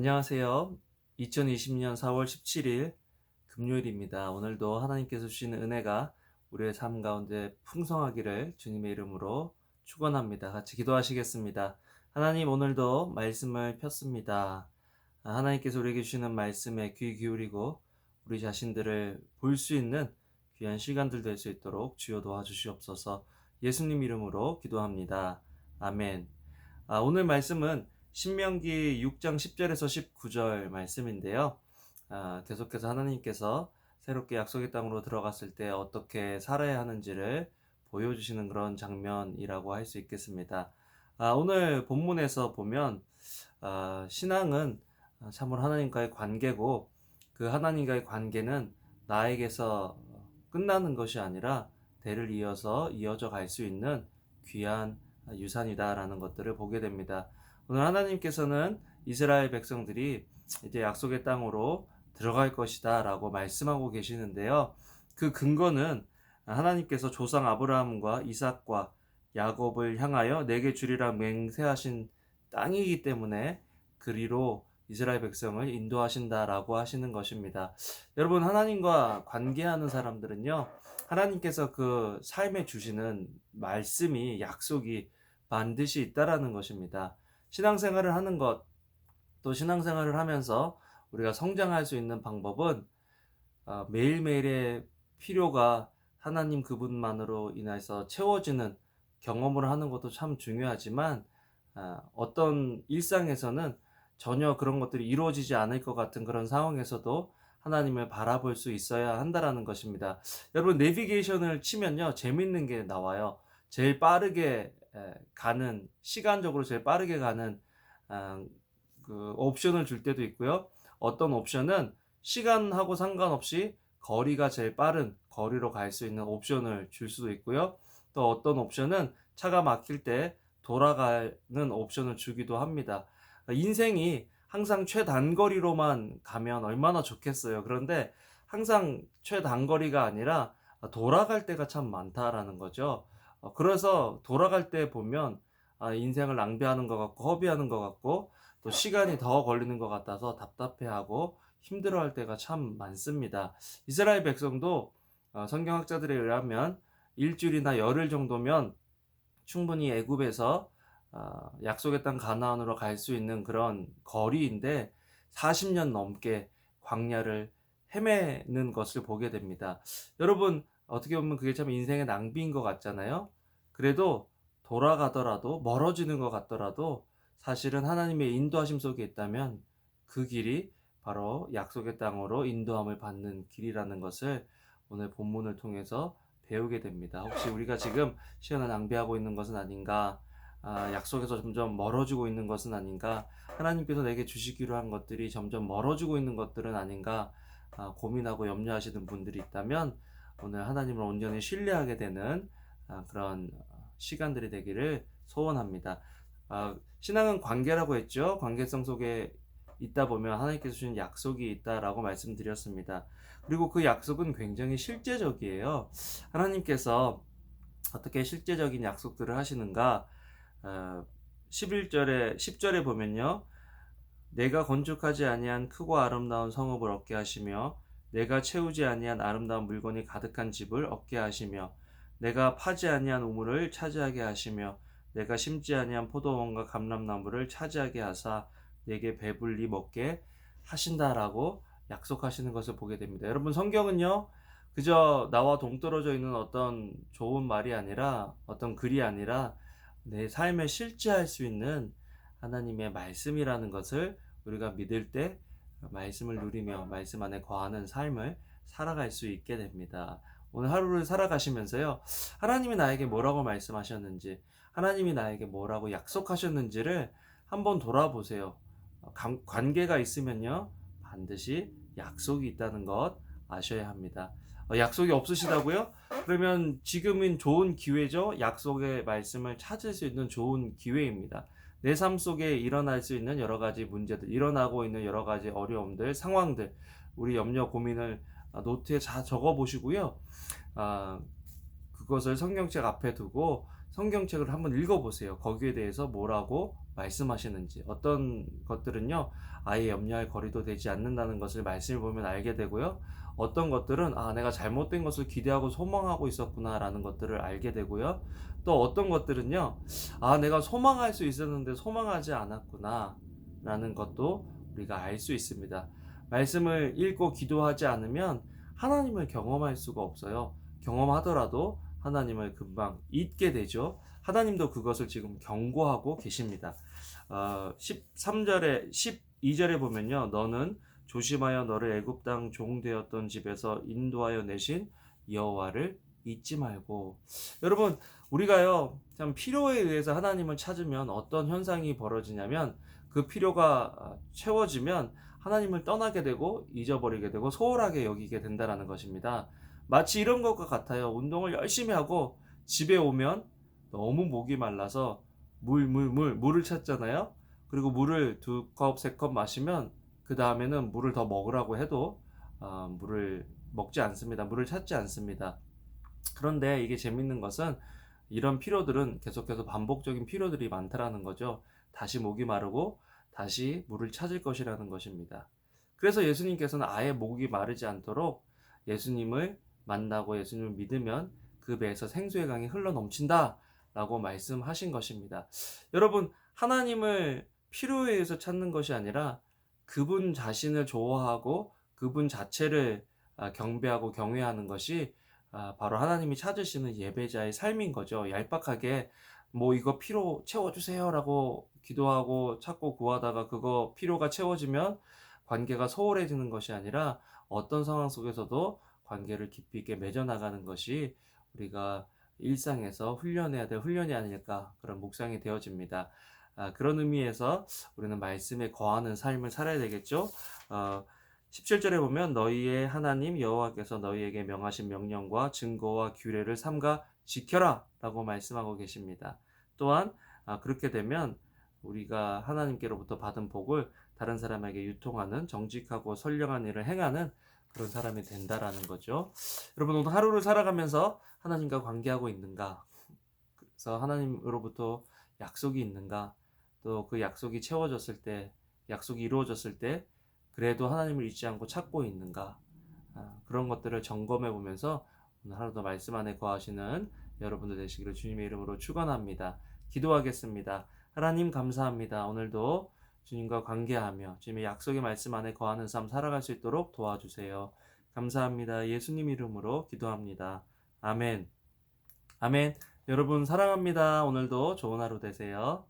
안녕하세요. 2020년 4월 17일 금요일입니다. 오늘도 하나님께서 주시는 은혜가 우리의 삶 가운데 풍성하기를 주님의 이름으로 축원합니다. 같이 기도하시겠습니다. 하나님 오늘도 말씀을 폈습니다. 아, 하나님께서 우리에게 주시는 말씀에 귀 기울이고 우리 자신들을 볼 수 있는 귀한 시간들 될 수 있도록 주여 도와주시옵소서. 예수님 이름으로 기도합니다. 아멘. 아, 오늘 말씀은 신명기 6장 10절에서 19절 말씀인데요. 아, 계속해서 하나님께서 새롭게 약속의 땅으로 들어갔을 때 어떻게 살아야 하는지를 보여주시는 그런 장면이라고 할 수 있겠습니다. 아, 오늘 본문에서 보면 아, 신앙은 참으로 하나님과의 관계고 그 하나님과의 관계는 나에게서 끝나는 것이 아니라 대를 이어서 이어져 갈 수 있는 귀한 유산이다라는 것들을 보게 됩니다. 오늘 하나님께서는 이스라엘 백성들이 이제 약속의 땅으로 들어갈 것이다 라고 말씀하고 계시는데요. 그 근거는 하나님께서 조상 아브라함과 이삭과 야곱을 향하여 내게 주리라 맹세하신 땅이기 때문에 그리로 이스라엘 백성을 인도하신다라고 하시는 것입니다. 여러분 하나님과 관계하는 사람들은요. 하나님께서 그 삶에 주시는 말씀이 약속이 반드시 있다라는 것입니다. 신앙생활을 하는 것, 또 신앙생활을 하면서 우리가 성장할 수 있는 방법은 어, 매일매일의 필요가 하나님 그분만으로 인해서 채워지는 경험을 하는 것도 참 중요하지만 어, 어떤 일상에서는 전혀 그런 것들이 이루어지지 않을 것 같은 그런 상황에서도 하나님을 바라볼 수 있어야 한다라는 것입니다. 여러분 내비게이션을 치면요 재밌는 게 나와요. 제일 빠르게 가는 시간적으로 제일 빠르게 가는 아, 그 옵션을 줄 때도 있고요. 어떤 옵션은 시간하고 상관없이 거리가 제일 빠른 거리로 갈 수 있는 옵션을 줄 수도 있고요. 또 어떤 옵션은 차가 막힐 때 돌아가는 옵션을 주기도 합니다. 인생이 항상 최단거리로만 가면 얼마나 좋겠어요. 그런데 항상 최단거리가 아니라 돌아갈 때가 참 많다라는 거죠. 어, 그래서 돌아갈 때 보면 아, 인생을 낭비하는 것 같고 허비하는 것 같고 또 시간이 더 걸리는 것 같아서 답답해하고 힘들어할 때가 참 많습니다. 이스라엘 백성도 어, 성경학자들에 의하면 일주일이나 열흘 정도면 충분히 애굽에서 어, 약속의 땅 가나안으로 갈 수 있는 그런 거리인데 40년 넘게 광야를 헤매는 것을 보게 됩니다. 여러분 어떻게 보면 그게 참 인생의 낭비인 것 같잖아요. 그래도 돌아가더라도 멀어지는 것 같더라도 사실은 하나님의 인도하심 속에 있다면 그 길이 바로 약속의 땅으로 인도함을 받는 길이라는 것을 오늘 본문을 통해서 배우게 됩니다. 혹시 우리가 지금 시간을 낭비하고 있는 것은 아닌가? 아, 약속에서 점점 멀어지고 있는 것은 아닌가? 하나님께서 내게 주시기로 한 것들이 점점 멀어지고 있는 것들은 아닌가? 아, 고민하고 염려하시는 분들이 있다면 오늘 하나님을 온전히 신뢰하게 되는 아, 그런 시간들이 되기를 소원합니다. 아, 신앙은 관계라고 했죠. 관계성 속에 있다 보면 하나님께서 주신 약속이 있다라고 말씀드렸습니다. 그리고 그 약속은 굉장히 실제적이에요. 하나님께서 어떻게 실제적인 약속들을 하시는가? 11절에 어, 10절에 보면요. 내가 건축하지 아니한 크고 아름다운 성읍을 얻게 하시며 내가 채우지 아니한 아름다운 물건이 가득한 집을 얻게 하시며 내가 파지 아니한 우물을 차지하게 하시며 내가 심지 아니한 포도원과 감람나무를 차지하게 하사 내게 배불리 먹게 하신다라고 약속하시는 것을 보게 됩니다. 여러분 성경은요. 그저 나와 동떨어져 있는 어떤 좋은 말이 아니라 어떤 글이 아니라 내 삶에 실제할 수 있는 하나님의 말씀이라는 것을 우리가 믿을 때 말씀을 누리며 말씀 안에 거하는 삶을 살아갈 수 있게 됩니다. 오늘 하루를 살아가시면서요, 하나님이 나에게 뭐라고 말씀하셨는지, 하나님이 나에게 뭐라고 약속하셨는지를 한번 돌아보세요. 관계가 있으면요, 반드시 약속이 있다는 것 아셔야 합니다. 어, 약속이 없으시다고요? 그러면 지금은 좋은 기회죠? 약속의 말씀을 찾을 수 있는 좋은 기회입니다. 내 삶 속에 일어날 수 있는 여러 가지 문제들, 일어나고 있는 여러 가지 어려움들, 상황들, 우리 염려, 고민을 노트에 다 적어 보시고요. 아, 그것을 성경책 앞에 두고 성경책을 한번 읽어 보세요. 거기에 대해서 뭐라고 말씀하시는지 어떤 것들은요 아예 염려할 거리도 되지 않는다는 것을 말씀을 보면 알게 되고요. 어떤 것들은 아 내가 잘못된 것을 기대하고 소망하고 있었구나라는 것들을 알게 되고요. 또 어떤 것들은요 아 내가 소망할 수 있었는데 소망하지 않았구나라는 것도 우리가 알 수 있습니다. 말씀을 읽고 기도하지 않으면 하나님을 경험할 수가 없어요. 경험하더라도 하나님을 금방 잊게 되죠. 하나님도 그것을 지금 경고하고 계십니다. 어, 13절에 12절에 보면요. 너는 조심하여 너를 애굽 땅 종되었던 집에서 인도하여 내신 여호와를 잊지 말고 여러분 우리가요 참 필요에 의해서 하나님을 찾으면 어떤 현상이 벌어지냐면 그 필요가 채워지면 하나님을 떠나게 되고 잊어버리게 되고 소홀하게 여기게 된다라는 것입니다. 마치 이런 것과 같아요. 운동을 열심히 하고 집에 오면 너무 목이 말라서 물, 물, 물, 물을 찾잖아요. 그리고 물을 두 컵, 세 컵 마시면 그 다음에는 물을 더 먹으라고 해도 어, 물을 먹지 않습니다. 물을 찾지 않습니다. 그런데 이게 재밌는 것은 이런 피로들은 계속해서 반복적인 피로들이 많다라는 거죠. 다시 목이 마르고 다시 물을 찾을 것이라는 것입니다. 그래서 예수님께서는 아예 목이 마르지 않도록 예수님을 만나고 예수님을 믿으면 그 배에서 생수의 강이 흘러 넘친다 라고 말씀하신 것입니다. 여러분, 하나님을 필요에 의해서 찾는 것이 아니라 그분 자신을 좋아하고 그분 자체를 아, 경배하고 경외하는 것이 아, 바로 하나님이 찾으시는 예배자의 삶인 거죠. 얄팍하게 뭐 이거 필요 채워주세요라고 기도하고 찾고 구하다가 그거 필요가 채워지면 관계가 소홀해지는 것이 아니라 어떤 상황 속에서도 관계를 깊이 있게 맺어나가는 것이 우리가 일상에서 훈련해야 될 훈련이 아닐까 그런 묵상이 되어집니다. 아, 그런 의미에서 우리는 말씀에 거하는 삶을 살아야 되겠죠. 어, 17절에 보면 너희의 하나님 여호와께서 너희에게 명하신 명령과 증거와 규례를 삼가 지켜라 라고 말씀하고 계십니다. 또한 아, 그렇게 되면 우리가 하나님께로부터 받은 복을 다른 사람에게 유통하는 정직하고 선량한 일을 행하는 그런 사람이 된다라는 거죠. 여러분 오늘 하루를 살아가면서 하나님과 관계하고 있는가? 그래서 하나님으로부터 약속이 있는가? 또 그 약속이 채워졌을 때, 약속이 이루어졌을 때, 그래도 하나님을 잊지 않고 찾고 있는가? 아, 그런 것들을 점검해 보면서 오늘 하루도 말씀 안에 거하시는 여러분들 되시기를 주님의 이름으로 축원합니다. 기도하겠습니다. 하나님 감사합니다. 오늘도 주님과 관계하며 주님의 약속의 말씀 안에 거하는 삶 살아갈 수 있도록 도와주세요. 감사합니다. 예수님 이름으로 기도합니다. 아멘. 아멘. 여러분 사랑합니다. 오늘도 좋은 하루 되세요.